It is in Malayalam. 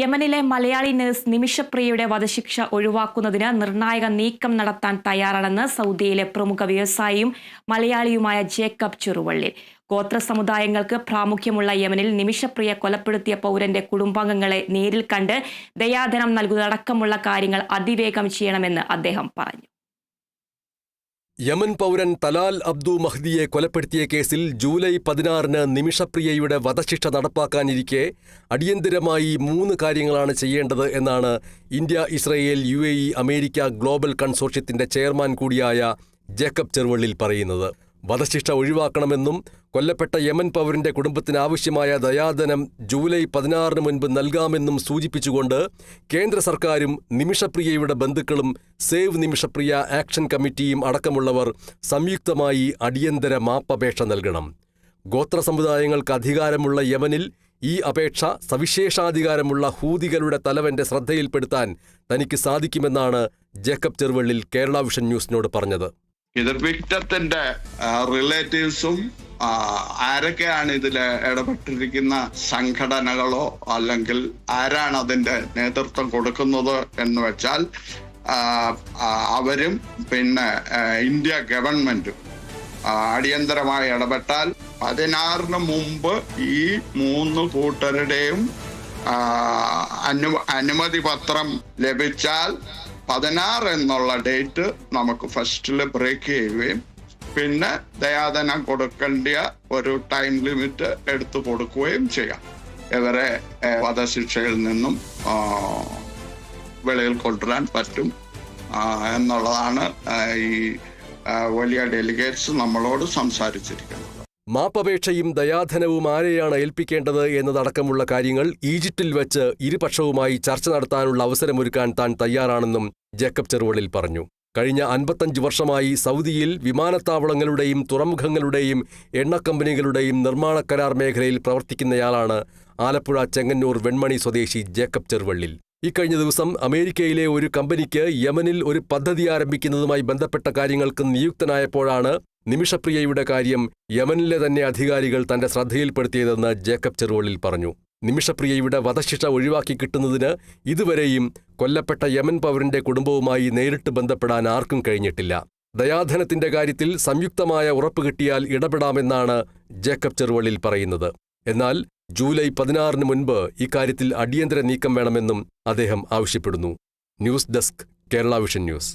യമനിലെ മലയാളി നഴ്സ് നിമിഷപ്രിയയുടെ വധശിക്ഷ ഒഴിവാക്കുന്നതിന് നിർണായക നീക്കം നടത്താൻ തയ്യാറാണെന്ന് സൗദിയിലെ പ്രമുഖ വ്യവസായിയും മലയാളിയുമായ ജേക്കബ് ചെറുവള്ളി. ഗോത്ര സമുദായങ്ങൾക്ക് പ്രാമുഖ്യമുള്ള യമനിൽ നിമിഷപ്രിയ കൊലപ്പെടുത്തിയ പൗരന്റെ കുടുംബാംഗങ്ങളെ നേരിൽ കണ്ട് ദയാധനം നൽകുന്നതടക്കമുള്ള കാര്യങ്ങൾ അതിവേഗം ചെയ്യണമെന്ന് അദ്ദേഹം പറഞ്ഞു. യമൻ പൗരൻ തലാൽ അബ്ദു മഹ്ദിയെ കൊലപ്പെടുത്തിയ കേസിൽ ജൂലൈ പതിനാറിന് നിമിഷപ്രിയയുടെ വധശിക്ഷ നടപ്പാക്കാനിരിക്കെ അടിയന്തിരമായി മൂന്ന് കാര്യങ്ങളാണ് ചെയ്യേണ്ടത് എന്നാണ് India Israel U America global കൺസോർഷ്യത്തിന്റെ chairman കൂടിയായ ജേക്കബ് ചെറുവള്ളിൽ പറയുന്നത്. വധശിക്ഷ ഒഴിവാക്കണമെന്നും കൊല്ലപ്പെട്ട യമൻ പൗരന്റെ കുടുംബത്തിന് ആവശ്യമായ ദയാധനം ജൂലൈ പതിനാറിന് മുൻപ് നൽകാമെന്നും സൂചിപ്പിച്ചുകൊണ്ട് കേന്ദ്ര സർക്കാരും നിമിഷപ്രിയയുടെ ബന്ധുക്കളും സേവ് നിമിഷപ്രിയ ആക്ഷൻ കമ്മിറ്റിയും അടക്കമുള്ളവർ സംയുക്തമായി അടിയന്തര മാപ്പപേക്ഷ നൽകണം. ഗോത്ര സമുദായങ്ങൾക്ക് അധികാരമുള്ള യമനിൽ ഈ അപേക്ഷ സവിശേഷാധികാരമുള്ള ഹൂതികളുടെ തലവന്റെ ശ്രദ്ധയിൽപ്പെടുത്താൻ തനിക്ക് സാധിക്കുമെന്നാണ് ജേക്കബ് ചെറുവള്ളിൽ കേരള വിഷൻ ന്യൂസിനോട് പറഞ്ഞത്. ഇത് വിക്ടത്തിന്റെ റിലേറ്റീവ്സും ആരൊക്കെയാണ് ഇതിൽ ഇടപെട്ടിരിക്കുന്ന സംഘടനകളോ അല്ലെങ്കിൽ ആരാണ് അതിന്റെ നേതൃത്വം കൊടുക്കുന്നത് എന്ന് വെച്ചാൽ അവരും പിന്നെ ഇന്ത്യ ഗവൺമെന്റും അടിയന്തരമായി ഇടപെട്ടാൽ പതിനാറിന് മുമ്പ് ഈ മൂന്ന് കൂട്ടരുടെയും അനുമതി പത്രം ലഭിച്ചാൽ പതിനാറ് എന്നുള്ള ഡേറ്റ് നമുക്ക് ഫസ്റ്റിൽ ബ്രേക്ക് ചെയ്യുകയും പിന്നെ ദയാധനം കൊടുക്കേണ്ട ഒരു ടൈം ലിമിറ്റ് എടുത്തു കൊടുക്കുകയും ചെയ്യാം. ഇവരെ വധശിക്ഷയിൽ നിന്നും വെളിയിൽ കൊണ്ടുവരാൻ പറ്റും. എന്നുള്ളതാണ് ഈ വലിയ ഡെലിഗേറ്റ്സ് നമ്മളോട് സംസാരിച്ചിരിക്കുന്നത്. മാപ്പപേക്ഷയും ദയാധനവും ആരെയാണ് ഏൽപ്പിക്കേണ്ടത് എന്നതടക്കമുള്ള കാര്യങ്ങൾ ഈജിപ്തിൽ വെച്ച് ഇരുപക്ഷവുമായി ചർച്ച നടത്താനുള്ള അവസരമൊരുക്കാൻ താൻ തയ്യാറാണെന്നും ജേക്കബ് ചെറുവളിൽ പറഞ്ഞു കഴിഞ്ഞ അൻപത്തഞ്ച് വർഷമായി സൗദിയിൽ വിമാനത്താവളങ്ങളുടെയും തുറമുഖങ്ങളുടെയും എണ്ണ കമ്പനികളുടെയും നിർമ്മാണ കരാർ മേഖലയിൽ പ്രവർത്തിക്കുന്നയാളാണ് ആലപ്പുഴ ചെങ്ങന്നൂർ വെൺമണി സ്വദേശി ജേക്കബ് ചെറുവള്ളിൽ. ഇക്കഴിഞ്ഞ ദിവസം അമേരിക്കയിലെ ഒരു കമ്പനിക്ക് യമനിൽ ഒരു പദ്ധതി ആരംഭിക്കുന്നതുമായി ബന്ധപ്പെട്ട കാര്യങ്ങൾക്ക് നിയുക്തനായപ്പോഴാണ് നിമിഷപ്രിയയുടെ കാര്യം യമനിലെ തന്നെ അധികാരികൾ തന്റെ ശ്രദ്ധയിൽപ്പെടുത്തിയതെന്ന് ജേക്കബ് ചെറുവള്ളിൽ പറഞ്ഞു. നിമിഷപ്രിയയുടെ വധശിക്ഷ ഒഴിവാക്കി കിട്ടുന്നതിന് ഇതുവരെയും കൊല്ലപ്പെട്ട യമൻ പൗരന്റെ കുടുംബവുമായി നേരിട്ട് ബന്ധപ്പെടാൻ ആർക്കും കഴിഞ്ഞിട്ടില്ല. ദയാധനത്തിന്റെ കാര്യത്തിൽ സംയുക്തമായ ഉറപ്പ് കിട്ടിയാൽ ഇടപെടാമെന്നാണ് ജേക്കബ് ചെറുവള്ളിൽ പറയുന്നത്. എന്നാൽ ജൂലൈ പതിനാറിന് മുൻപ് ഇക്കാര്യത്തിൽ അടിയന്തര നീക്കം വേണമെന്നും അദ്ദേഹം ആവശ്യപ്പെടുന്നു. News desk Kerala Vision news.